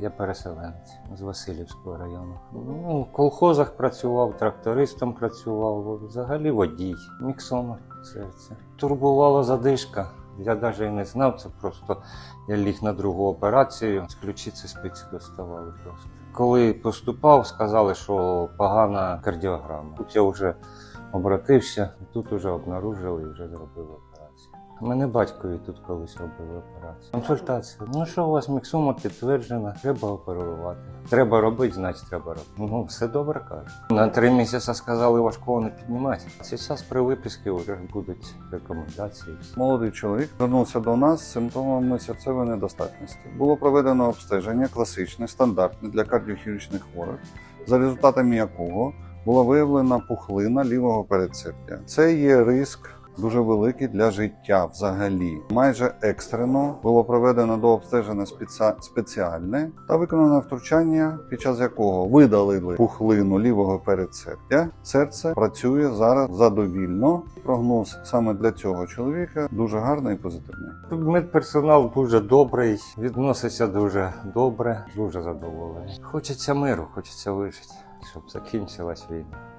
Я переселенець з Васильівського району. Ну, в колхозах працював, трактористом працював, взагалі водій, міксома серце. Турбувала задишка. Я навіть не знав, це просто я ліг на другу операцію, з ключиці спиці доставали просто. Коли поступав, сказали, що погана кардіограма. Тут я вже обратився, і тут вже обнаружили і вже зробили операцію. Мене батькові тут колись робили операцію. Консультація. Ну що у вас міксома підтверджена, треба оперувати. Треба робити, значить треба робити. Ну, все добре каже. На три місяці сказали важкого не піднімати. Зараз при виписці вже будуть рекомендації. Молодий чоловік звернувся до нас з симптомами серцевої недостатності. Було проведено обстеження класичне, стандартне для кардіохірургічних хворих, за результатами якого була виявлена пухлина лівого передсердя. Це є риск. Дуже великий для життя взагалі. Майже екстрено було проведено до обстеження спеціальне та виконано втручання, під час якого видалили пухлину лівого передсердя. Серце працює зараз задовільно. Прогноз саме для цього чоловіка дуже гарний і позитивний. Медперсонал дуже добрий, відноситься дуже добре, дуже задоволений. Хочеться миру, хочеться вижити, щоб закінчилась війна.